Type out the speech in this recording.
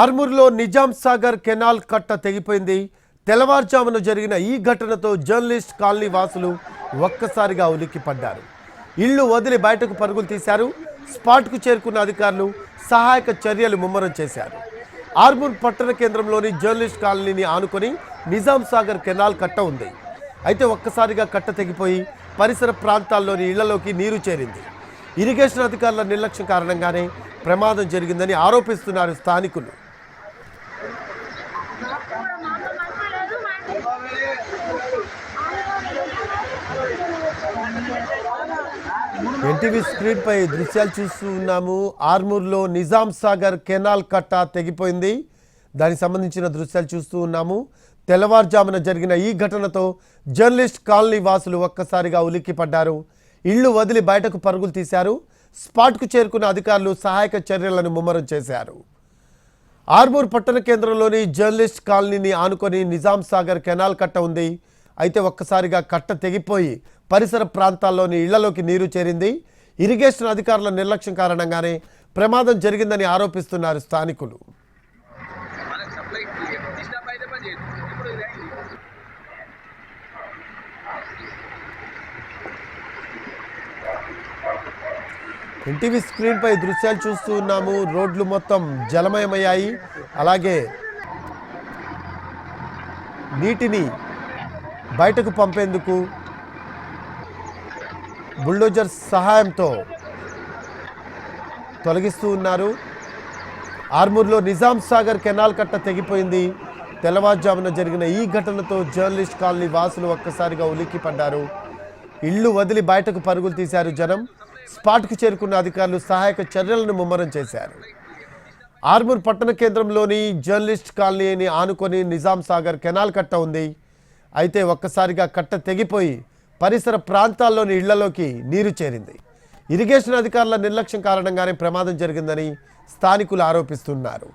ఆర్మూర్లో Nizam Sagar canal కట్ట తెగిపోయింది. తెల్లవారుజామున జరిగిన ఈ ఘటనతో జర్నలిస్ట్ కాలనీ వాసులు ఒక్కసారిగా ఉలిక్కిపడ్డారు. ఇళ్ళు వదిలి బయటకు పరుగులు తీశారు. స్పాట్కు చేరుకున్న అధికారులు సహాయక చర్యలు ముమ్మరం చేశారు. ఆర్మూర్ పట్టణ కేంద్రంలోని జర్నలిస్ట్ కాలనీని ఆనుకొని నిజాం సాగర్ కెనాల్ కట్ట ఉంది. అయితే ఒక్కసారిగా కట్ట తెగిపోయి పరిసర ప్రాంతాల్లోని ఇళ్ళలోకి నీరు చేరింది. ఇరిగేషన్ అధికారుల నిర్లక్ష్యం కారణంగానే ప్రమాదం జరిగిందని ఆరోపిస్తున్నారు స్థానికులు. ఎన్టీవీ స్క్రీన్ పై దృశ్యాలు చూస్తూ ఉన్నాము. ఆర్మూర్లో నిజాం సాగర్ కెనాల్ కట్ట తెగిపోయింది. దానికి సంబంధించిన దృశ్యాలు చూస్తూ ఉన్నాము. తెల్లవారుజామున జరిగిన ఈ ఘటనతో జర్నలిస్ట్ కాలనీ వాసులు ఒక్కసారిగా ఉలిక్కిపడ్డారు ఇళ్ళు వదిలి బయటకు పరుగులు తీశారు. స్పాట్కు చేరుకున్న అధికారులు సహాయక చర్యలను ముమ్మరం చేశారు. ఆర్మూర్ పట్టణ కేంద్రంలోని జర్నలిస్ట్ కాలనీని ఆనుకొని నిజాం సాగర్ కెనాల్ కట్ట ఉంది. అయితే ఒక్కసారిగా కట్ట తెగిపోయి పరిసర ప్రాంతాల్లోని ఇళ్ళలోకి నీరు చేరింది. ఇరిగేషన్ అధికారుల నిర్లక్ష్యం కారణంగానే ప్రమాదం జరిగిందని ఆరోపిస్తున్నారు స్థానికులు. ఎన్టీవీ స్క్రీన్పై దృశ్యాలు చూస్తూ ఉన్నాము. రోడ్లు మొత్తం జలమయమయ్యాయి. అలాగే నీటిని బయటకు పంపేందుకు బుల్డోజర్ సహాయంతో తొలగిస్తూ ఉన్నారు. ఆర్మూర్లో నిజాం సాగర్ కెనాల్ కట్ట తెగిపోయింది. తెల్లవారుజామున జరిగిన ఈ ఘటనతో జర్నలిస్ట్ కాలనీ వాసులు ఒక్కసారిగా ఉలిక్కి పడ్డారు. ఇల్లు వదిలి బయటకు పరుగులు తీశారు జనం. స్పాట్కు చేరుకున్న అధికారులు సహాయక చర్యలను ముమ్మరం చేశారు. ఆర్మూర్ పట్టణ కేంద్రంలోని జర్నలిస్ట్ కాలనీని ఆనుకొని నిజాం సాగర్ కెనాల్ కట్ట ఉంది. అయితే ఒక్కసారిగా కట్ట తెగిపోయి పరిసర ప్రాంతాల్లోని ఇళ్ళలోకి నీరు చేరింది. ఇరిగేషన్ అధికారుల నిర్లక్ష్యం కారణంగానే ప్రమాదం జరిగిందని స్థానికులు ఆరోపిస్తున్నారు.